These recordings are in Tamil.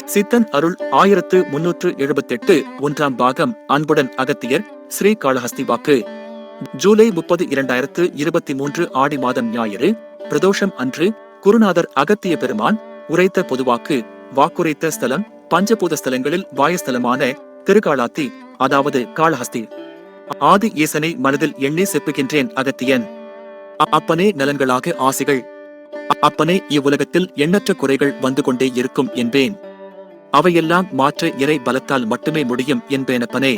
சித்தன் அருள் ஆயிரத்து முன்னூற்று எழுபத்தெட்டு ஒன்றாம் பாகம் அன்புடன் அகத்தியர் ஸ்ரீ காளஹஸ்தி வாக்கு. ஜூலை முப்பது இரண்டாயிரத்து இருபத்தி மூன்று ஆடி மாதம் ஞாயிறு பிரதோஷம் அன்று குருநாதர் அகத்திய பெருமான் உரைத்த பொதுவாக்கு வாக்குரைத்த ஸ்தலம் பஞ்சபூத ஸ்தலங்களில் வாயஸ்தலமான திருகாலாத்தி அதாவது காளஹஸ்தி. ஆதி ஈசனை மனதில் எண்ணி செப்புகின்றேன் அகத்தியன். அப்பனே நலன்களாக ஆசிகள். அப்பனே இவ்வுலகத்தில் எண்ணற்ற குறைகள் வந்து கொண்டே இருக்கும் என்பேன். அவையெல்லாம் மாற்ற இறை பலத்தால் மட்டுமே முடியும் என்பேனப்பனே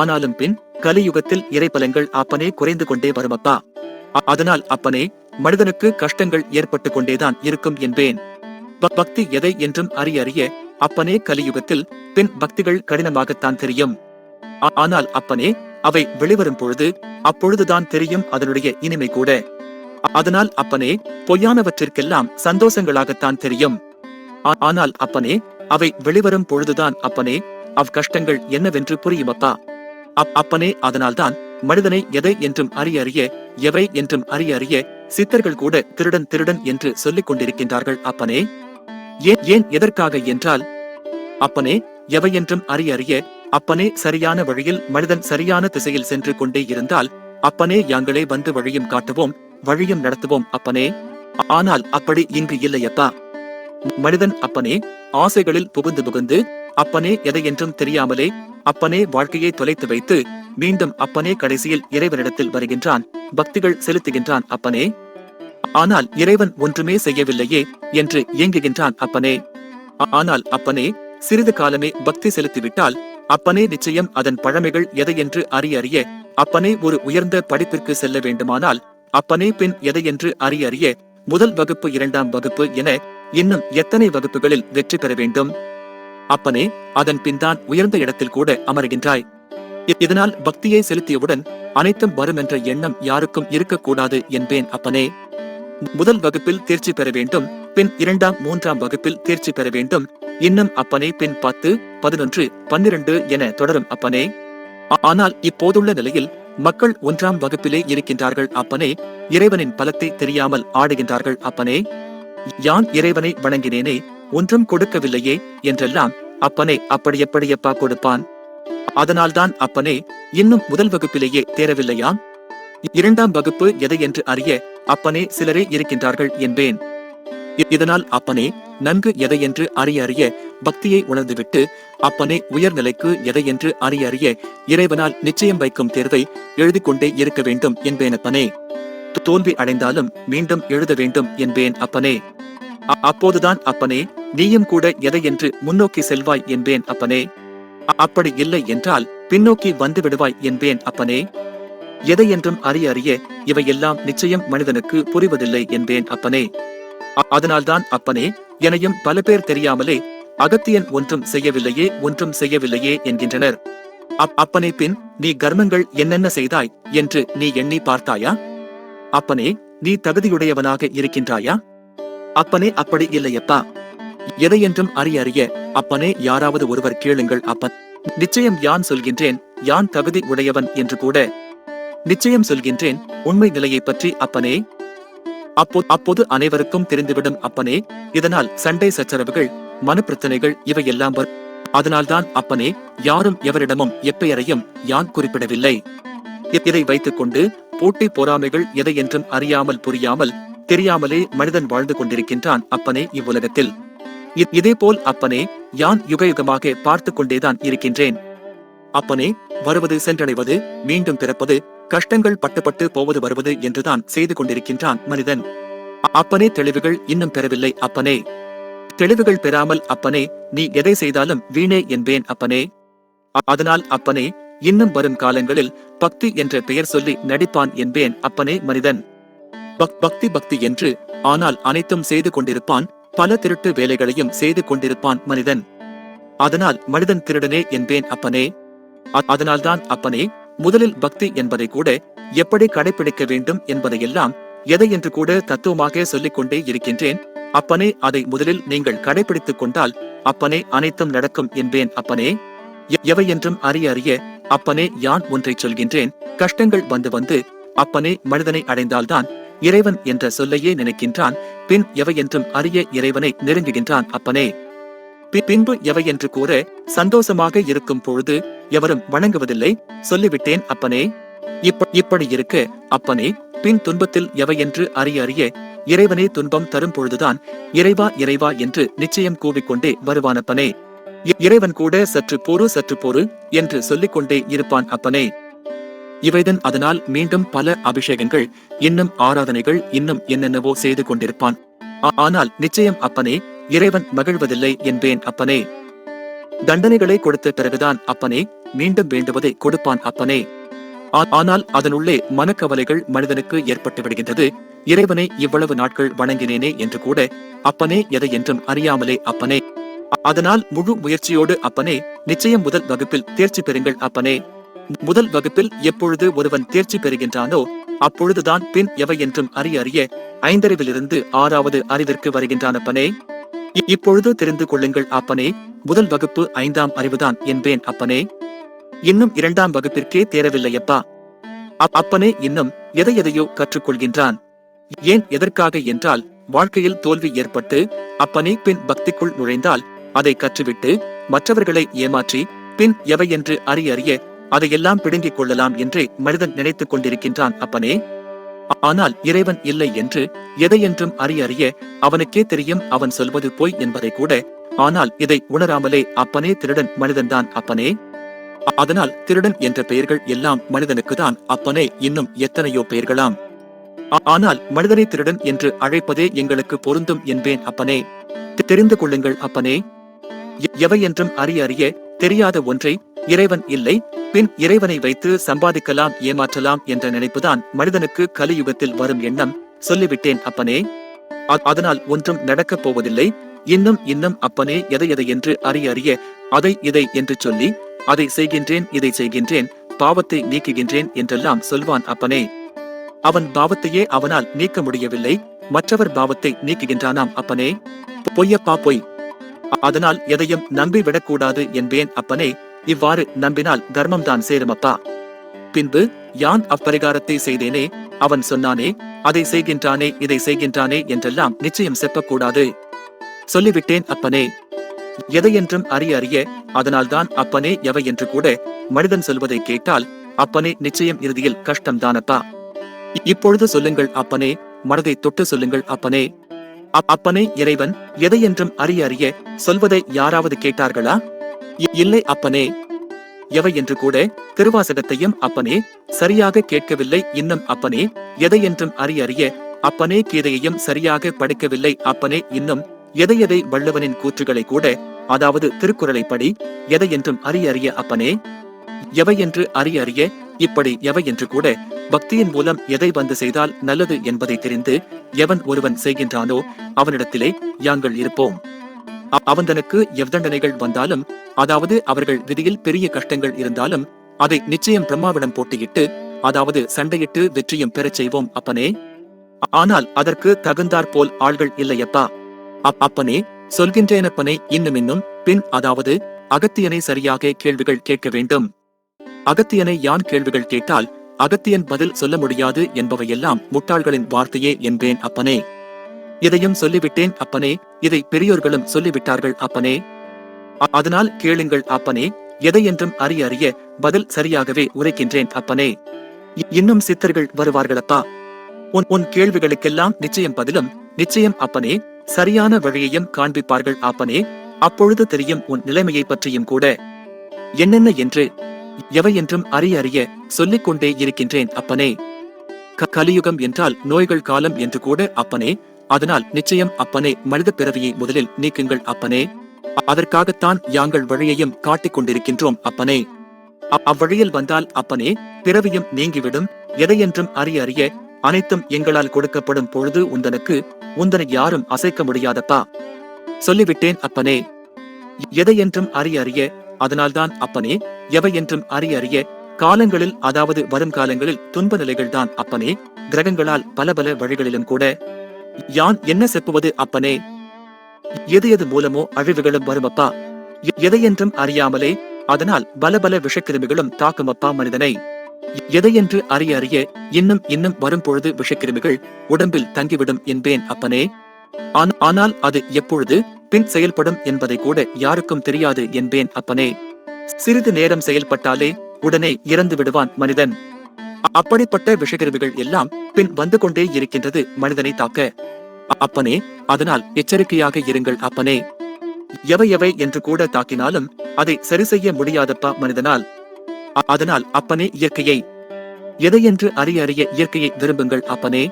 ஆனாலும் பின் கலியுகத்தில் இறைபலங்கள் அப்பனே குறைந்து கொண்டே வருமப்பா அதனால் அப்பனே மனிதனுக்கு கஷ்டங்கள் ஏற்பட்டு கொண்டேதான் இருக்கும் என்பேன். பக்தி எதை என்றும் அறிய அறிய அப்பனே கலியுகத்தில் பின் பக்திகள் கடினமாகத்தான் தெரியும். ஆனால் அப்பனே அவை வெளிவரும் பொழுது அப்பொழுதுதான் தெரியும் அதனுடைய இனிமை கூட. அதனால் அப்பனே பொய்யானவற்றிற்கெல்லாம் சந்தோஷங்களாகத்தான் தெரியும். ஆனால் அப்பனே அவை வெளிவரும் பொழுதுதான் அப்பனே அவ் கஷ்டங்கள் என்னவென்று புரியுமப்பா அப் அப்பனே அதனால்தான் மனிதனை எதை என்றும் அறிய அறிய எவை என்றும் அறிய அறிய சித்தர்கள் கூட திருடன் திருடன் என்று சொல்லிக் கொண்டிருக்கின்றார்கள் அப்பனே. ஏன் ஏன் எதற்காக என்றால் அப்பனே எவை என்றும் அறிய அறிய அப்பனே சரியான வழியில் மனிதன் சரியான திசையில் சென்று கொண்டே இருந்தால் அப்பனே யாங்களே வந்து வழியும் காட்டுவோம் வழியும் நடத்துவோம் அப்பனே. ஆனால் அப்படி இங்கு இல்லையப்பா மனிதன் அப்பனே ஆசைகளில் புகுந்து புகுந்து அப்பனே எதை என்றும் தெரியாமலே அப்பனே வாழ்க்கையை தொலைத்து வைத்து மீண்டும் அப்பனே கடைசியில் இறைவனிடத்தில் வருகின்றான் பக்திகள் செலுத்துகின்றான் அப்பனே. ஆனால் இறைவன் ஒன்றுமே செய்யவில்லையே என்று இயங்குகின்றான் அப்பனே. ஆனால் அப்பனே சிறிது காலமே பக்தி செலுத்திவிட்டால் அப்பனே நிச்சயம் அதன் பழமைகள் எதையென்று அறிய அறிய அப்பனே ஒரு உயர்ந்த படிப்பிற்கு செல்ல வேண்டுமானால் அப்பனே பின் எதையென்று அறிய அறிய முதல் வகுப்பு இரண்டாம் வகுப்பு என இன்னும் எத்தனை வகுப்புகளில் வெற்றி பெற வேண்டும்? அப்பனே அதன் பின்தான் உயர்ந்த இடத்தில் கூட அமர்கின்றாய். இதனால் பக்தியை செலுத்தியவுடன் அனைத்தும் வரும் என்ற எண்ணம் யாருக்கும் இருக்கக்கூடாது என்பேன் அப்பனே. முதல் வகுப்பில் தேர்ச்சி பெற வேண்டும் பின் இரண்டாம் மூன்றாம் வகுப்பில் தேர்ச்சி பெற வேண்டும். இன்னும் அப்பனே பின் பத்து பதினொன்று பன்னிரண்டு என தொடரும் அப்பனே. ஆனால் இப்போதுள்ள நிலையில் மக்கள் ஒன்றாம் வகுப்பிலே இருக்கின்றார்கள் அப்பனே. இறைவனின் பலத்தை தெரியாமல் ஆடுகின்றார்கள் அப்பனே. யான் இறைவனை வணங்கினேனே ஒன்றும் கொடுக்கவில்லையே என்றெல்லாம் அப்பனே அப்படி எப்படியப்பா கொடுப்பான்? அதனால்தான் அப்பனே இன்னும் முதல் வகுப்பிலேயே தேரவில்லையாம் இரண்டாம் வகுப்பு எதை என்று அறிய அப்பனே சிலரே இருக்கின்றார்கள் என்பேன். இதனால் அப்பனே நன்கு எதை என்று அறிய அறிய பக்தியை உணர்ந்துவிட்டு அப்பனே உயர்நிலைக்கு எதை என்று அறிய அறிய இறைவனால் நிச்சயம் வைக்கும் தேர்வை எழுதி கொண்டே இருக்க வேண்டும் என்பேன் அப்பனே தோல்வி அடைந்தாலும் மீண்டும் எழுத வேண்டும் என்பேன் அப்பனே. அப்போதுதான் அப்பனே நீயும் கூட எதை என்று முன்னோக்கி செல்வாய் என்பேன் அப்பனே. அப்படி இல்லை என்றால் பின்னோக்கி வந்து விடுவாய் என்பேன் அப்பனே. எதை என்றும் அறிய அறிய இவையெல்லாம் நிச்சயம் மனிதனுக்கு புரிவதில்லை என்பேன் அப்பனே. அதனால்தான் அப்பனே எனையும் பல பேர் தெரியாமலே அகத்தியன் ஒன்றும் செய்யவில்லையே ஒன்றும் செய்யவில்லையே என்கின்றனர். அப்பனை அப்பனே பின் நீ கர்மங்கள் என்னென்ன செய்தாய் என்று நீ எண்ணி பார்த்தாயா? அப்பனே நீ தகுதியுடையவனாக இருக்கின்றாயா? அப்பனே அப்படி இல்லையப்பா. எதையென்றும் அறிய அறிய அப்பனே யாராவது ஒருவர் கேளுங்கள் அப்பன். நிச்சயம் யான் சொல்கின்றேன் யான் தகுதி உடையவன் என்று கூட. நிச்சயம் சொல்கின்றேன் உண்மை நிலையை பற்றி அப்பனே. அப்போ அப்போது அனைவருக்கும் தெரிந்துவிடும் அப்பனே. இதனால் சண்டை சச்சரவுகள் மனப்பிரச்சனைகள் இவையெல்லாம் வரும். அதனால்தான் அப்பனே யாரும் எவரிடமும் எப்பெயரையும் யான் குறிப்பிடவில்லை. இதை வைத்துக் கொண்டு போட்டி பொறாமைகள் எதை என்றும் அறியாமல் புரியாமல் தெரியாமலே மனிதன் வாழ்ந்து கொண்டிருக்கின்றான் அப்பனே இவ்வுலகத்தில். இதேபோல் அப்பனே யான் யுகயுகமாக பார்த்து கொண்டேதான் இருக்கின்றேன். அப்பனே வருவது சென்றடைவது மீண்டும் பிறப்பது கஷ்டங்கள் பட்டுப்பட்டு போவது வருவது என்றுதான் செய்து கொண்டிருக்கின்றான் மனிதன். அப்பனே தெளிவுகள் இன்னும் பெறவில்லை அப்பனே. தெளிவுகள் பெறாமல் அப்பனே நீ எதை செய்தாலும் வீணே என்பேன் அப்பனே. அதனால் அப்பனே இன்னும் வரும் காலங்களில் பக்தி என்ற பெயர் சொல்லி நடிப்பான் என்பேன் அப்பனே மனிதன். பக்- பக்தி பக்தி என்று ஆனால் அனைத்தும் செய்து கொண்டிருப்பான் பல திருட்டு வேலைகளையும் செய்து கொண்டிருப்பான் மனிதன். அதனால் மனிதன் திருடனே என்பேன் அப்பனே. அதனால்தான் அப்பனே முதலில் பக்தி என்பதை கூட எப்படி கடைபிடிக்க வேண்டும் என்பதையெல்லாம் எதை என்று கூட தத்துவமாக சொல்லிக் கொண்டே இருக்கின்றேன். அப்பனே அதை முதலில் நீங்கள் கடைபிடித்துக் கொண்டால் அப்பனே அனைத்தும் நடக்கும் என்பேன் அப்பனே. எவை என்றும் அறிய அறிய அப்பனே யான் ஒன்றைச் சொல்கின்றேன். கஷ்டங்கள் வந்து வந்து அப்பனே மனிதனை அடைந்தால்தான் இறைவன் என்ற சொல்லையே நினைக்கின்றான். பின் எவை என்றும் அறிய இறைவனை நெருங்குகின்றான் அப்பனே. பி- பின்பு எவை என்று கூற சந்தோஷமாக இருக்கும் பொழுது எவரும் வணங்குவதில்லை. சொல்லிவிட்டேன் அப்பனே. இப்படி இருக்க அப்பனே. பின் துன்பத்தில் எவை என்று அறிய அறிய இறைவனே துன்பம் தரும் பொழுதுதான் இறைவா இறைவா என்று நிச்சயம் கூவிக்கொண்டே வருவானப்பனே. இறைவன் கூட சற்று பொறு சற்று பொறு என்று சொல்லிக்கொண்டே இருப்பான் அப்பனே. இவைதன் அதனால் மீண்டும் பல அபிஷேகங்கள் இன்னும் ஆராதனைகள் இன்னும் என்னென்னவோ செய்து கொண்டிருப்பான். ஆனால் நிச்சயம் அப்பனே இறைவன் மகிழ்வதில்லை என்பேன் அப்பனே. தண்டனைகளை கொடுத்த பிறகுதான் அப்பனே மீண்டும் வேண்டுவதை கொடுப்பான் அப்பனே. ஆனால் அதனுள்ளே மனக்கவலைகள் மனிதனுக்கு ஏற்பட்டு விடுகின்றது. இறைவனை இவ்வளவு நாட்கள் வணங்கினேனே என்று கூட அப்பனே எதை என்றும் அறியாமலே அப்பனே. அதனால் முழு முயற்சியோடு அப்பனே நிச்சயம் முதல் வகுப்பில் தேர்ச்சி பெறுங்கள் அப்பனே. முதல் வகுப்பில் எப்பொழுது ஒருவன் தேர்ச்சி பெறுகின்றானோ அப்பொழுதுதான் பின் எவை என்றும் அறிய அறிய ஐந்தறிவிலிருந்து ஆறாவது அறிவிற்கு வருகின்றான் அப்பனே. இப்பொழுது தெரிந்து கொள்ளுங்கள் அப்பனே முதல் வகுப்பு ஐந்தாம் அறிவுதான் என்பேன் அப்பனே. இன்னும் இரண்டாம் வகுப்பிற்கே தேரவில்லையப்பா அப்பனே இன்னும் எதை எதையோ கற்றுக்கொள்கின்றான். ஏன் எதற்காக என்றால் வாழ்க்கையில் தோல்வி ஏற்பட்டு அப்பனே பின் பக்திக்குள் நுழைந்தால் அதை கற்றுவிட்டு மற்றவர்களை ஏமாற்றி பின் எவை என்று அறிய அறிய அதையெல்லாம் பிடுங்கிக் கொள்ளலாம் என்றே மனிதன் நினைத்துக் கொண்டிருக்கின்றான் அப்பனே. ஆனால் இறைவன் இல்லை என்று எதை என்றும் அறிய அறிய அவனுக்கே தெரியும் அவன் சொல்வது பொய் என்பதை கூட ஆனால் இதை உணராமலே அப்பனே திருடன் மனிதன்தான் அப்பனே. அதனால் திருடன் என்ற பெயர்கள் எல்லாம் மனிதனுக்குதான் அப்பனே இன்னும் எத்தனையோ பெயர்களாம். ஆனால் மனிதனை திருடன் என்று அழைப்பதே எங்களுக்கு பொருந்தும் என்பேன் அப்பனே. தெரிந்து கொள்ளுங்கள் அப்பனே. எவை என்றும் அறிய அறிய தெரியாத ஒன்றை இறைவன் இல்லை பின் இறைவனை வைத்து சம்பாதிக்கலாம் ஏமாற்றலாம் என்ற நினைப்புதான் மனிதனுக்கு கலியுகத்தில் வரும் எண்ணம் சொல்லிவிட்டேன் அப்பனே. அதனால் ஒன்றும் நடக்கப் போவதில்லை. இன்னும் இன்னும் அப்பனே எதை எதை என்று அறிய அறிய அதை இதை என்று சொல்லி அதை செய்கின்றேன் இதை செய்கின்றேன் பாவத்தை நீக்குகின்றேன் என்றெல்லாம் சொல்வான் அப்பனே. அவன் பாவத்தையே அவனால் நீக்க முடியவில்லை. மற்றவர் பாவத்தை நீக்குகின்றானாம் அப்பனே. பொய்யப்பா பொய். அதனால் எதையும் நம்பி விடக்கூடாது என்பேன் அப்பனே இவ்வாறு நம்பினால் தர்மம்தான் சேருமப்பா. பின்பு யான் அப்பரிகாரத்தை செய்தேனே? அவன் சொன்னானே அதை செய்கின்றானே இதை செய்கின்றானே என்றெல்லாம் நிச்சயம் செப்பக்கூடாது. சொல்லிவிட்டேன் அப்பனே. எதையென்றும் அறிய அறிய அதனால்தான் அப்பனே எவை என்று கூட மனிதன் சொல்வதை கேட்டால் அப்பனே நிச்சயம் இறுதியில் கஷ்டம்தானப்பா. இப்பொழுது சொல்லுங்கள் அப்பனே மனதை தொட்டு சொல்லுங்கள் அப்பனே. அப்பனே இறைவன் எதையென்றும் அறிய அறிய சொல்வதை யாராவது கேட்டார்களா? இல்லை அப்பனே. எவை என்று கூட திருவாசகத்தையும் அப்பனே சரியாக கேட்கவில்லை. இன்னும் அப்பனே எதை என்றும் அறிய அறிய அப்பனே கீதையையும் சரியாக படிக்கவில்லை. அப்பனே இன்னும் எதை எதை வள்ளுவனின் கூற்றுகளை கூட அதாவது திருக்குறளை படி எதை என்றும் அறிய அறிய அப்பனே? எவை என்று அறிய அறிய இப்படி எவை என்று கூட பக்தியின் மூலம் எதை வந்து செய்தால் நல்லது என்பதை தெரிந்து எவன் ஒருவன் செய்கின்றானோ அவனிடத்திலே யாங்கள் இருப்போம். அவந்தனுக்கு எவ்தண்டனைகள் வந்தாலும் அதாவது அவர்கள் விதியில் பெரிய கஷ்டங்கள் இருந்தாலும் அதை நிச்சயம் பிரம்மாவிடம் போட்டியிட்டு அதாவது சண்டையிட்டு வெற்றியும் பெறச் செய்வோம் அப்பனே. ஆனால் அதற்கு தகுந்தாற் போல் ஆள்கள் இல்லையப்பா அப்- அப்பனே சொல்கின்றேனப்பனே இன்னும் இன்னும். பின் அதாவது அகத்தியனை சரியாக கேள்விகள் கேட்க வேண்டும். அகத்தியனை யான் கேள்விகள் கேட்டால் அகத்தியன் பதில் சொல்ல முடியாது என்பவையெல்லாம் முட்டாள்களின் வார்த்தையே என்பேன் அப்பனே. இதையும் சொல்லிவிட்டேன் அப்பனே. இதை பெரியோர்களும் சொல்லிவிட்டார்கள் அப்பனே. அதனால் கேளுங்கள் அப்பனே. எதை என்றும் அறிய அறிய பதில் சரியாகவே உரைக்கின்றேன் அப்பனே. இன்னும் சித்தர்கள் வருவார்களப்பா. உன் உன் கேள்விகளுக்கெல்லாம் நிச்சயம் பதிலும் நிச்சயம் அப்பனே. சரியான வழியையும் காண்பிப்பார்கள் அப்பனே. அப்பொழுது தெரியும் உன் நிலைமையை பற்றியும் கூட. என்னென்ன என்று எவை என்றும் அறிய அறிய சொல்லிக் கொண்டே இருக்கின்றேன் அப்பனே. கலியுகம் என்றால் நோய்கள் காலம் என்று கூட அப்பனே. அதனால் நிச்சயம் அப்பனே மனித பிறவியை முதலில் நீக்குங்கள் அப்பனே. அதற்காகத்தான் யாங்கள் வழியையும் காட்டிக் கொண்டிருக்கின்றோம் அப்பனே. அவ்வழியில் வந்தால் அப்பனே பிறவியும் நீங்கிவிடும். எதையென்றும் அறிய அறிய அனைத்தும் எங்களால் கொடுக்கப்படும் பொழுது உந்தனுக்கு உந்தனை யாரும் அசைக்க முடியாதப்பா. சொல்லிவிட்டேன் அப்பனே. எதையென்றும் அறிய அறிய அதனால்தான் அப்பனே எவை என்றும் அறிய அறிய காலங்களில் அதாவது வரும் காலங்களில் துன்ப நிலைகள்தான் அப்பனே கிரகங்களால் பல பல வழிகளிலும் கூட யான் என்ன செப்புவது அப்பனே? எது எது மூலமோ அழிவுகளும் வருமப்பா அப்பா? எதையென்றும் அறியாமலே அதனால் பல பல விஷக்கிருமிகளும் தாக்குமப்பா மனிதனை. எதையென்று அறிய அறிய இன்னும் இன்னும் வரும் பொழுது விஷக்கிருமிகள் உடம்பில் தங்கிவிடும் என்பேன் அப்பனே. ஆனால் அது எப்பொழுது? பின் செயல்படும் என்பதை கூட யாருக்கும் தெரியாது என்பேன் அப்பனே. சிறிது நேரம் செயல்பட்டாலே உடனே இறந்து விடுவான் மனிதன். அப்படிப்பட்ட விஷகிருவிகள் எல்லாம் பின் வந்து கொண்டே இருக்கின்றது மனிதனை தாக்க. அப்பனே அதனால் எச்சரிக்கையாக இருங்கள் அப்பனே. எவை எவை என்று கூட தாக்கினாலும் அதை சரி செய்ய முடியாதப்பா மனிதனால். அதனால் அப்பனே இயற்கையை. எதையென்று அறிய அறிய இயற்கையை விரும்புங்கள் அப்பனே.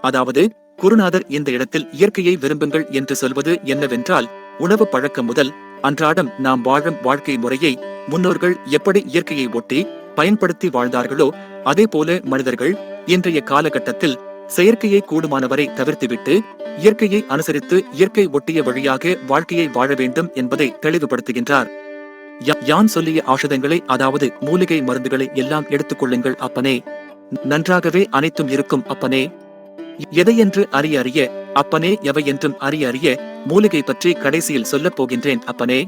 அதாவது குருநாதர் இந்த இடத்தில் இயற்கையை விரும்புங்கள் என்று சொல்வது என்னவென்றால் உணவு பழக்கம் முதல் அன்றாடம் நாம் வாழும் வாழ்க்கை முறையை முன்னோர்கள் எப்படி இயற்கையை ஒட்டி பயன்படுத்தி வாழ்ந்தார்களோ அதே போல மனிதர்கள் இன்றைய காலகட்டத்தில் செயற்கையை கூடுமானவரை தவிர்த்துவிட்டு இயற்கையை அனுசரித்து இயற்கை ஒட்டிய வழியாக வாழ்க்கையை வாழ வேண்டும் என்பதை தெளிவுபடுத்துகின்றார். யான் சொல்லிய ஆஷதங்களை அதாவது மூலிகை மருந்துகளை எல்லாம் எடுத்துக்கொள்ளுங்கள் அப்பனே. நன்றாகவே அனைத்தும் இருக்கும் அப்பனே. எதையென்று அறிய அறிய அப்பனே எவை என்றும் அறிய அறிய மூலிகை பற்றி கடைசியில் சொல்லப் போகின்றேன் அப்பனே.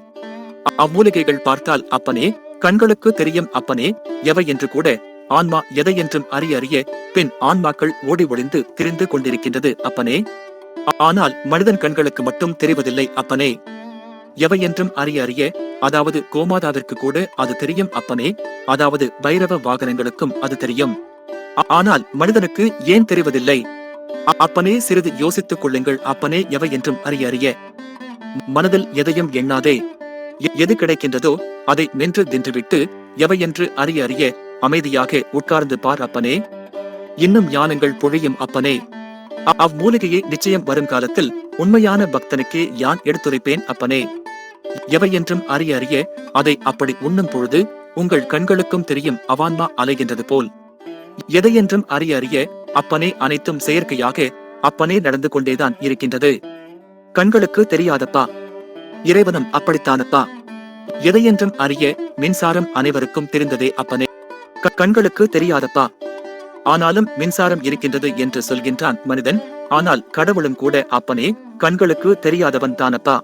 அம்மூலிகைகள் பார்த்தால் அப்பனே கண்களுக்கு தெரியும் அப்பனே எவை என்று கூட. ஆன்மா எதை என்றும் அறிய அறிய பின் ஆன்மாக்கள் ஓடி ஒளிந்து திரிந்து கொண்டிருக்கின்றது அப்பனே. ஆனால் மனிதன் கண்களுக்கு மட்டும் தெரிவதில்லை அப்பனே. எவை என்றும் அறிய அறிய அதாவது கோமாதாவிற்கு கூட அது தெரியும் அப்பனே. அதாவது பைரவ வாகனங்களுக்கும் அது தெரியும். ஆனால் மனிதனுக்கு ஏன் தெரிவதில்லை? அப்பனே சிறிது யோசித்துக் கொள்ளுங்கள் அப்பனே எவை என்றும் அறிய அறிய. மனதில் எதையும் எண்ணாதே. எ- எது கிடைக்கின்றதோ அதை மென்று தின்றுவிட்டு எவை என்று அறிய அறிய அமைதியாக உட்கார்ந்து பார் அப்பனே. இன்னும் ஞானங்கள் பொழியும் அப்பனே. அ- அவ்வூலிகையை நிச்சயம் வரும் காலத்தில் உண்மையான பக்தனுக்கே யான் எடுத்துரைப்பேன் அப்பனே. எவை என்றும் அறிய அறிய அதை அப்படி உண்ணும் பொழுது உங்கள் கண்களுக்கும் தெரியும் அவான்மா அலைகின்றது போல். எதையென்றும் அறிய அறிய அப்பனே அனைத்தும் செயற்கையாக அப்பனே நடந்து கொண்டேதான் இருக்கின்றது. கண்களுக்கு தெரியாதப்பா. இறைவனும் அப்படித்தானப்பா. எதையென்றும் அறிய மின்சாரம் அனைவருக்கும் தெரிந்ததே அப்பனே. கண்களுக்கு தெரியாதப்பா. ஆனாலும் மின்சாரம் இருக்கின்றது என்று சொல்கின்றான் மனிதன். ஆனால் கடவுளும் கூட அப்பனே கண்களுக்கு தெரியாதவன் தானப்பா.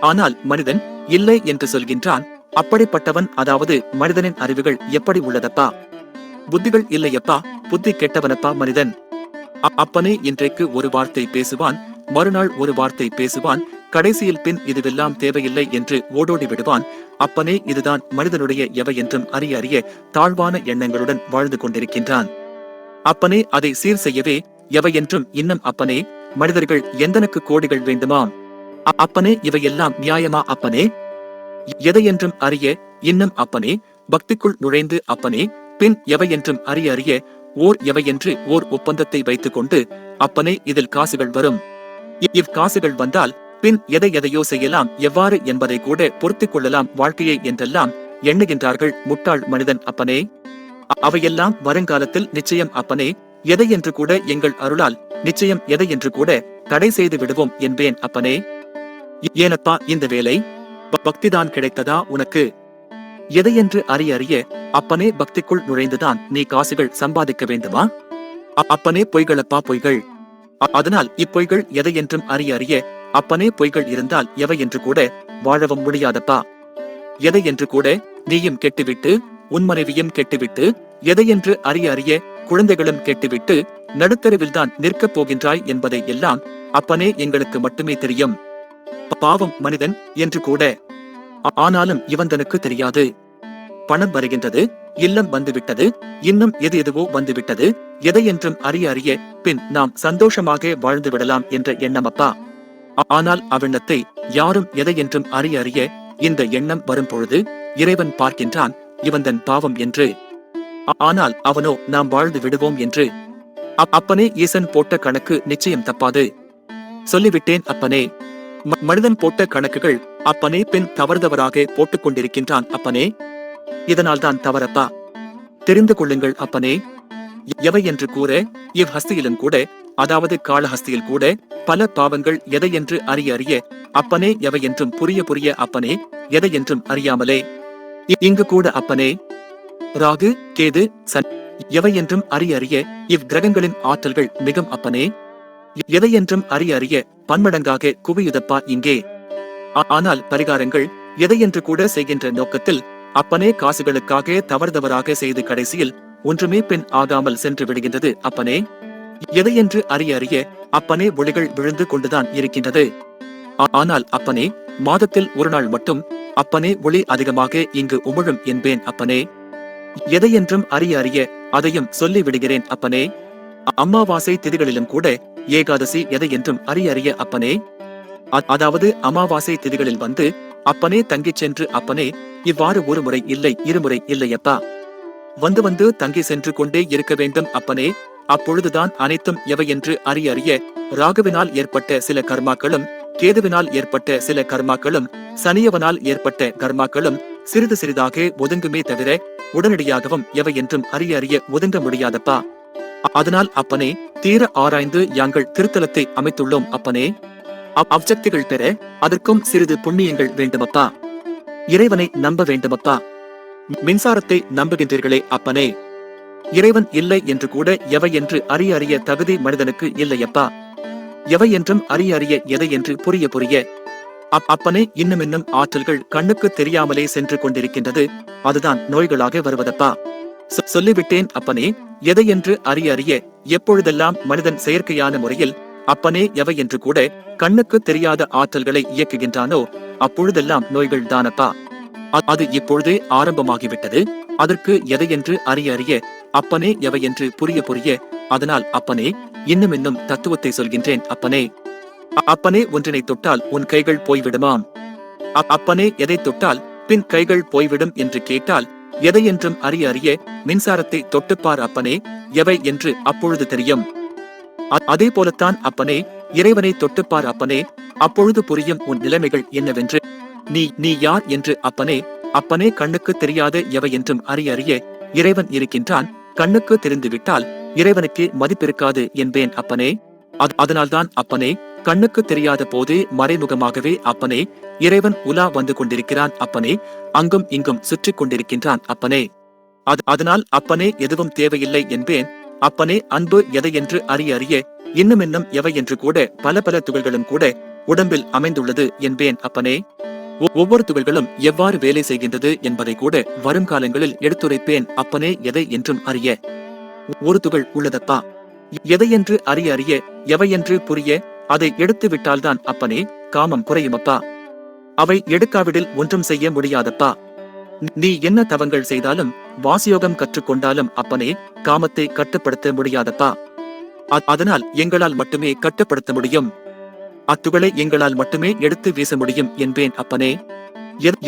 ஆனால் மனிதன் இல்லை என்று சொல்கின்றான். அப்படிப்பட்டவன் அதாவது மனிதனின் அறிவுகள் எப்படி உள்ளதப்பா? புத்திகள் இல்லையப்பா புத்தி கெட்டவனப்பா மனிதன். அப்பனே இன்றைக்கு ஒரு வார்த்தை பேசுவான் மறுநாள் ஒரு வார்த்தை பேசுவான் கடைசியில் பின் இதுவெல்லாம் தேவையில்லை என்று ஓடோடி விடுவான். அப்பனே இதுதான் மனிதனுடைய எவை என்றும் அறிய அறிய தாழ்வான எண்ணங்களுடன் வாழ்ந்து கொண்டிருக்கின்றான். அப்பனே அதை சீர் செய்யவே எவை என்றும் இன்னும் அப்பனே மனிதர்கள் எந்தனுக்கு கோடிகள் வேண்டுமாம் அப்பனே இவையெல்லாம் நியாயமா அப்பனே? எதையென்றும் அறிய இன்னும் அப்பனே பக்திக்குள் நுழைந்து அப்பனே பின் எவை என்றும் அறிய அறிய ஓர் எவை என்று ஓர் ஒப்பந்தத்தை வைத்துக் கொண்டு அப்பனே இதில் காசுகள் வரும். இவ்காசுகள் வந்தால் பின் எதை எதையோ செய்யலாம் எவ்வாறு என்பதை கூட பொறுத்துக் கொள்ளலாம் வாழ்க்கையை என்றெல்லாம் எண்ணுகின்றார்கள் முட்டாள் மனிதன் அப்பனே. அவையெல்லாம் வருங்காலத்தில் நிச்சயம் அப்பனே எதை என்று கூட எங்கள் அருளால் நிச்சயம் எதை என்று கூட தடை செய்து விடுவோம் என்பேன் அப்பனே. ஏனப்பா இந்த வேலை ப- பக்திதான் கிடைத்ததா உனக்கு? எதையென்று அறிய அறிய அப்பனே பக்திக்குள் நுழைந்துதான் நீ காசுகள் சம்பாதிக்க வேண்டுமா? அப்பனே பொய்களப்பா பொய்கள். அதனால் இப்பொய்கள் எதையென்றும் அறிய அறிய அப்பனே பொய்கள் இருந்தால் எவை என்று கூட வாழவும் முடியாதப்பா. எதை என்று கூட நீயும் கெட்டுவிட்டு உன் மனைவியும் கெட்டுவிட்டு எதையென்று அறிய அறிய குழந்தைகளும் கெட்டுவிட்டு நடுத்தருவில்தான் நிற்கப் போகின்றாய் என்பதை எல்லாம் அப்பனே எங்களுக்கு மட்டுமே தெரியும். பாவம் மனிதன் என்று கூட ஆனாலும் இவந்தனுக்கு தெரியாது. பணம் வருகின்றது இல்லம் வந்துவிட்டது இன்னும் எது எதுவோ வந்துவிட்டது எதையென்றும் அறிய அறிய பின் நாம் சந்தோஷமாக வாழ்ந்து விடலாம் என்ற எண்ணம் அப்பா. ஆனால் அவ்வெண்ணத்தை யாரும் எதையென்றும் அறிய அறிய இந்த எண்ணம் வரும் பொழுது இறைவன் பார்க்கின்றான் இவந்தன் பாவம் என்று. ஆனால் அவனோ நாம் வாழ்ந்து விடுவோம் என்று. அப்பனே ஈசன் போட்ட கணக்கு நிச்சயம் தப்பாது. சொல்லிவிட்டேன் அப்பனே. மனிதன் போட்ட கணக்குகள் அப்பனே பின் தவறுதவறாக போட்டுக் கொண்டிருக்கின்றான் அப்பனே. இதனால்தான் தவறப்பா. தெரிந்து கொள்ளுங்கள் அப்பனே. எவை என்று கூற இவ் ஹஸ்தியிலும் கூட அதாவது காளஹஸ்தியில் கூட பல பாவங்கள் எதை என்று அறிய அறிய அப்பனே எவை என்றும் புரிய புரிய அப்பனே எதை என்றும் அறியாமலே. இங்கு கூட அப்பனே ராகு கேது சன் எவை என்றும் அறிய அறிய இவ் கிரகங்களின் ஆற்றல்கள் மிகும் அப்பனே. எதையென்றும் அறிய அறிய பன்மடங்காக குவியுதப்பா இங்கே. ஆனால் பரிகாரங்கள் எதையென்று கூட செய்கின்ற நோக்கத்தில் அப்பனே காசுகளுக்காக தவறுதவறாக செய்து கடைசியில் ஒன்றுமே பின் ஆகாமல் சென்று விடுகின்றது அப்பனே. எதையென்று அறிய அறிய அப்பனே ஒளிகள் விழுந்து கொண்டுதான் இருக்கின்றது. ஆனால் அப்பனே மாதத்தில் ஒரு நாள் மட்டும் அப்பனே ஒளி அதிகமாக இங்கு உமிழும் என்பேன் அப்பனே. எதையென்றும் அறிய அறிய அதையும் சொல்லி விடுகிறேன் அப்பனே. அம்மாவாசை அமாவாசை திதிகளிலும் கூட ஏகாதசி எதையென்றும் அறிய அறிய அப்பனே. அதாவது அமாவாசை திதிகளில் வந்து அப்பனே தங்கிச் சென்று அப்பனே இவ்வாறு ஒரு முறை இல்லை இருமுறை இல்லையப்பா. வந்து வந்து தங்கி சென்று கொண்டே இருக்க வேண்டும் அப்பனே. அப்பொழுதுதான் அனைத்தும் எவை என்று அறிய அறிய ராகுவினால் ஏற்பட்ட சில கர்மாக்களும் கேதுவினால் ஏற்பட்ட சில கர்மாக்களும் சனியவனால் ஏற்பட்ட கர்மாக்களும் சிறிது சிறிதாக ஒதுங்குமே தவிர உடனடியாகவும் எவை என்றும் அறிய அறிய ஒதுங்க முடியாதப்பா. அதனால் அப்பனே தீர ஆராய்ந்து யாங்கள் திருத்தலத்தை அமைத்துள்ளோம் அப்பனே. அவ்- அவ்சக்திகள் பெற அதற்கும் சிறிது புண்ணியங்கள் வேண்டுமப்பா. இறைவனை நம்ப வேண்டுமப்பா. மின்சாரத்தை நம்புகின்றீர்களே அப்பனே. இறைவன் இல்லை என்று கூட எவை என்று அறிய அறிய தகுதி மனிதனுக்கு இல்லையப்பா. எவை என்றும் அறிய அறிய எதை என்று புரிய புரிய. அப்- அப்பனே இன்னும் இன்னும் ஆற்றல்கள் கண்ணுக்கு தெரியாமலே சென்று கொண்டிருக்கின்றது. அதுதான் நோய்களாக வருவதப்பா. சொல்லிவிட்டேன் அப்பனே. எதை என்று அறிய அறிய எப்பொழுதெல்லாம் மனிதன் செயற்கையான முறையில் அப்பனே எவை என்று கூட கண்ணுக்கு தெரியாத ஆற்றல்களை இயக்குகின்றானோ அப்பொழுதெல்லாம் நோய்கள் தானப்பா. அது இப்பொழுதே ஆரம்பமாகிவிட்டது. அதற்கு எதை என்று அறிய அறிய அப்பனே எவை என்று புரிய புரிய அதனால் அப்பனே இன்னும் இன்னும் தத்துவத்தை சொல்கின்றேன் அப்பனே. அப்பனே ஒன்றினை தொட்டால் உன் கைகள் போய்விடுமாம். அப்பனே எதை தொட்டால் பின் கைகள் போய்விடும் என்று கேட்டால் எதை என்றும் அறிய அறிய மின்சாரத்தை தொட்டுப்பார் அப்பனே எவை என்று அப்பொழுது தெரியும். அதே போலத்தான் அப்பனே இறைவனை தொட்டுப்பார் அப்பனே அப்பொழுது புரியும் உன் நிலைமைகள் என்னவென்று. நீ நீ யார் என்று அப்பனே அப்பனே கண்ணுக்கு தெரியாத எவை என்றும் அறிய அறிய இறைவன் இருக்கின்றான். கண்ணுக்கு தெரிந்துவிட்டால் இறைவனுக்கு மதிப்பிருக்காது என்பேன் அப்பனே. அதனால்தான் அப்பனே கண்ணுக்கு தெரியாத போதே மறைமுகமாகவே அப்பனே இறைவன் உலா வந்து கொண்டிருக்கிறான் அப்பனே அங்கும் இங்கும் சுற்றிக் கொண்டிருக்கின்றான் அப்பனே. அது அதனால் அப்பனே எதுவும் தேவையில்லை என்பேன். அப்பனே அன்பு எதை என்று அறிய அறிய இன்னும் இன்னும் எவை என்று கூட பல பல துகள்களும் கூட உடம்பில் அமைந்துள்ளது என்பேன் அப்பனே. ஒவ்வொரு துகள்களும் எவ்வாறு வேலை செய்கின்றது என்பதை கூட வருங்காலங்களில் எடுத்துரைப்பேன் அப்பனே எதை என்றும் அறிய. ஒரு துகள் உள்ளதப்பா? எதை என்று அறிய அறிய எவை என்று புரிய அதை எடுத்து விட்டால்தான் அப்பனே காமம் குறையுமப்பா. அவை எடுக்காவிடில் ஒன்றும் செய்ய முடியாதப்பா. நீ என்ன தவங்கள் செய்தாலும் வாசியோகம் கற்றுக்கொண்டாலும் அப்பனே காமத்தை கட்டுப்படுத்த முடியாதப்பா. அதனால் எங்களால் மட்டுமே கட்டுப்படுத்த முடியும். அத்துகளை எங்களால் மட்டுமே எடுத்து வீச முடியும் என்பேன் அப்பனே.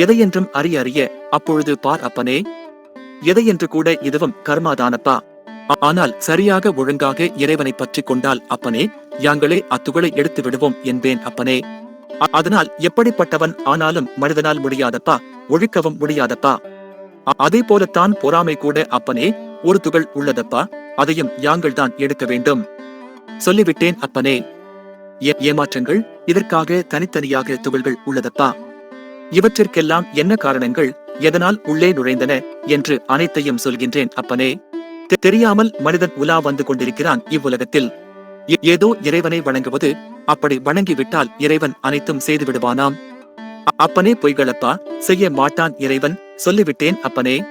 எதையென்றும் அறிய அறிய அப்பொழுது பார் அப்பனே. எதையென்று கூட இதுவும் கர்மாதானப்பா. ஆனால் சரியாக ஒழுங்காக இறைவனை பற்றிக் கொண்டால் அப்பனே யாங்களே அத்துகளை எடுத்து விடுவோம் என்பேன் அப்பனே. அதனால் எப்படிப்பட்டவன் ஆனாலும் மனிதனால் முடியாதப்பா ஒழிக்கவும் முடியாதப்பா. அதே போலத்தான் பொறாமை கூட அப்பனே ஒரு துகள் உள்ளதப்பா அதையும் யாங்கள் தான் எடுக்க வேண்டும். சொல்லிவிட்டேன் அப்பனே. ஏமாற்றங்கள் இதற்காக தனித்தனியாக துகள்கள் உள்ளதப்பா. இவற்றிற்கெல்லாம் என்ன காரணங்கள் எதனால் உள்ளே நுழைந்தன என்று அனைத்தையும் சொல்கின்றேன் அப்பனே. தெரியாமல் மனிதன் உலா வந்து கொண்டிருக்கிறான் இவ்வுலகத்தில். ஏதோ இறைவனை வணங்குவது. அப்படி வணங்கிவிட்டால் இறைவன் அனைத்தும் செய்து விடுவானாம். அப்பனே பொய்களப்பா செய்ய மாட்டான் இறைவன். சொல்லிவிட்டேன் அப்பனே.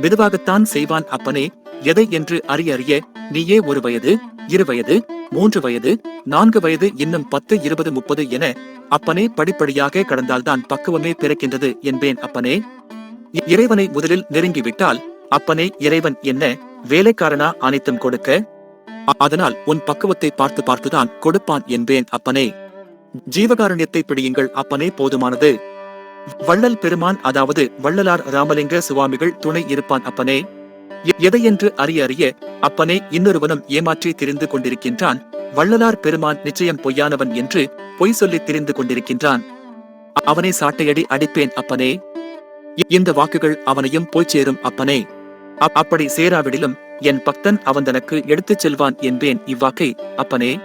மெதுவாகத்தான் செய்வான் அப்பனே. எதை என்று அறிய அறிய நீயே ஒரு வயது இரு வயது மூன்று வயது நான்கு வயது இன்னும் பத்து இருபது முப்பது என அப்பனே படிப்படியாக கடந்தால்தான் பக்குவமே பிறக்கின்றது என்பேன் அப்பனே. இறைவனை முதலில் நெருங்கிவிட்டால் அப்பனே இறைவன் என்ன வேலைக்காரனா அனைத்தும் கொடுக்க? அதனால் உன் பக்குவத்தை பார்த்து பார்த்துதான் கொடுப்பான் என்பேன் அப்பனே. ஜீவகாரண்யத்தை பிடியுங்கள் அப்பனே போதுமானது. வள்ளல் பெருமான் அதாவது வள்ளலார் ராமலிங்க சுவாமிகள் துணை இருப்பான் அப்பனே. எதையென்று அறிய அறிய அப்பனே இன்னொருவனும் ஏமாற்றி திரிந்து கொண்டிருக்கின்றான். வள்ளலார் பெருமான் நிச்சயம் பொய்யானவன் என்று பொய் சொல்லித் திரிந்து கொண்டிருக்கின்றான். அவனை சாட்டையடி அடிப்பேன் அப்பனே. இந்த வாக்குகள் அவனையும் போய்ச்சேரும் அப்பனே. அப்படி சேராவிடிலும் என் பக்தன் அவன் தனக்கு எடுத்துச் செல்வான் என்பேன் இவ்வாக்கை அப்பனே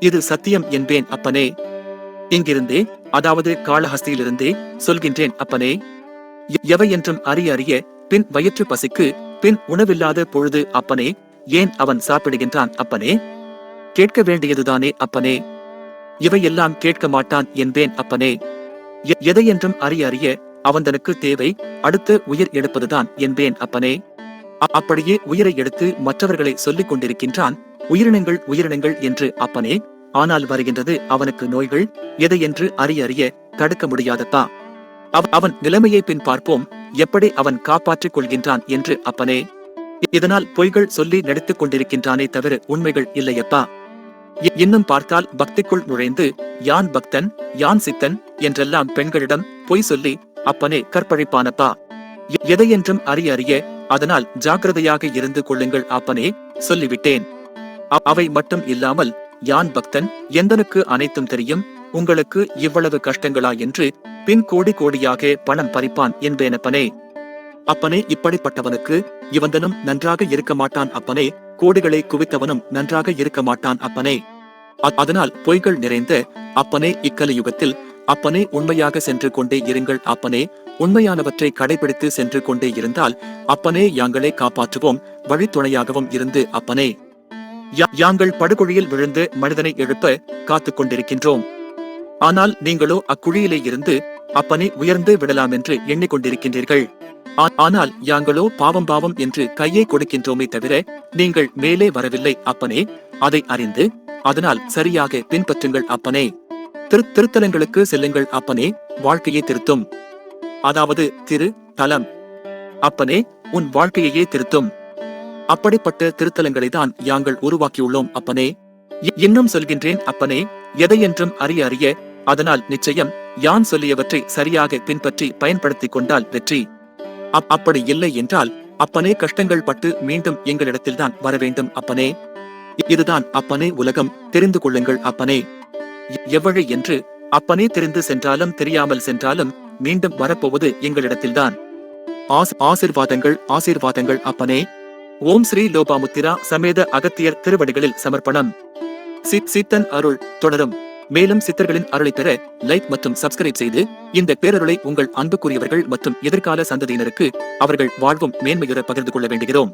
இது சத்தியம் என்பேன் அப்பனே. இங்கிருந்தே அதாவது காளஹஸ்தியிலிருந்தே சொல்கின்றேன் அப்பனே. எவை என்றும் அறிய அறிய பின் வயிற்று பசிக்கு பின் உணவில்லாத பொழுது அப்பனே ஏன் அவன் சாப்பிடுகின்றான் அப்பனே? கேட்க வேண்டியதுதானே அப்பனே. இவையெல்லாம் கேட்க மாட்டான் என்பேன் அப்பனே. எதையென்றும் அறிய அறிய அவன் தனக்கு தேவை அடுத்து உயிர் எடுப்பதுதான் என்பேன் அப்பனே. அப்படியே உயிரை எடுத்து மற்றவர்களை சொல்லிக் கொண்டிருக்கின்றான் உயிரினங்கள் உயிரினங்கள் என்று அப்பனே. ஆனால் வருகின்றது அவனுக்கு நோய்கள் எதை என்று அறிய அறிய தடுக்க முடியாதப்பா அவன் நிலைமையை பின் பார்ப்போம் எப்படி அவன் காப்பாற்றிக் கொள்கின்றான் என்று அப்பனே. இதனால் பொய்கள் சொல்லி நடித்துக் கொண்டிருக்கின்றானே தவிர உண்மைகள் இல்லையப்பா. இன்னும் பார்த்தால் பக்திக்குள் நுழைந்து யான் பக்தன் யான் சித்தன் என்றெல்லாம் பெண்களிடம் பொய் சொல்லி அப்பனே கற்பழிப்பானப்பா. எதையென்றும் அறிய அறிய அதனால் ஜாக்கிரதையாக இருந்து கொள்ளுங்கள் அப்பனே சொல்லிவிட்டேன். அவை மட்டும் இல்லாமல் யான் பக்தன் எந்தனுக்கு அனைத்தும் தெரியும்? உங்களுக்கு இவ்வளவு கஷ்டங்களா என்று பின் கோடி கோடியாக பணம் பறிப்பான் என்பேனப்பனே. அப்பனே இப்படிப்பட்டவனுக்கு இவந்தனும் நன்றாக இருக்க மாட்டான் அப்பனே கோடிகளை குவித்தவனும் நன்றாக இருக்க மாட்டான் அப்பனே. அதனால் பொய்கள் நிறைந்த அப்பனே இக்கலியுகத்தில் அப்பனே உண்மையாக சென்று கொண்டே இருங்கள் அப்பனே உண்மையானவற்றை கடைபிடித்து சென்று கொண்டே இருந்தால் அப்பனே யாங்களை காப்பாற்றுவோம் வழித்துணையாகவும் இருந்து அப்பனே. யாங்கள் படுகொழியில் விழுந்து மனிதனை எழுப்ப காத்துக் கொண்டிருக்கின்றோம். ஆனால் நீங்களோ அக்குழியிலே இருந்து அப்பனை உயர்ந்து விடலாம் என்று எண்ணிக்கொண்டிருக்கின்றீர்கள் ஆனால் யாங்களோ பாவம் பாவம் என்று கையை கொடுக்கின்றோமே தவிர நீங்கள் மேலே வரவில்லை அப்பனே அதை அறிந்து அதனால் சரியாக பின்பற்றுங்கள் அப்பனே. திரு திருத்தலங்களுக்கு செல்லுங்கள் அப்பனே வாழ்க்கையை திருத்தும். அதாவது திரு தலம். அப்பனே உன் வாழ்க்கையையே திருத்தும். அப்படிப்பட்ட திருத்தலங்களை தான் யாங்கள் உருவாக்கியுள்ளோம் அப்பனே. இன்னும் சொல்கின்றேன் அப்பனே எதையென்றும் அறிய அறிய அதனால் நிச்சயம் யான் சொல்லியவற்றை சரியாக பின்பற்றி பயன்படுத்திக் கொண்டால் வெற்றி. அப்படி இல்லை என்றால் அப்பனே கஷ்டங்கள் பட்டு மீண்டும் எங்களிடத்தில்தான் வர வேண்டும் அப்பனே. இதுதான் அப்பனே உலகம். தெரிந்து கொள்ளுங்கள் அப்பனே. எவ்வழி என்று அப்பனே தெரிந்து சென்றாலும் தெரியாமல் சென்றாலும் மீண்டும் வரப்போவது எங்களிடத்தில்தான். ஆசிர்வாதங்கள் ஆசீர்வாதங்கள் அப்பனே. ஓம் ஸ்ரீ லோபாமுத்திரா சமேத அகத்தியர் திருவடிகளில் சமர்ப்பணம். சித் சித்தன் அருள் தொடரும். மேலும் சித்தர்களின் அருளை பெற லைக் மற்றும் சப்ஸ்கிரைப் செய்து இந்த பேரருளை உங்கள் அன்புக்குரியவர்கள் மற்றும் எதிர்கால சந்ததியினருக்கு அவர்கள் வாழ்வும் மேன்மையுற பகிர்ந்து கொள்ள வேண்டுகிறோம்.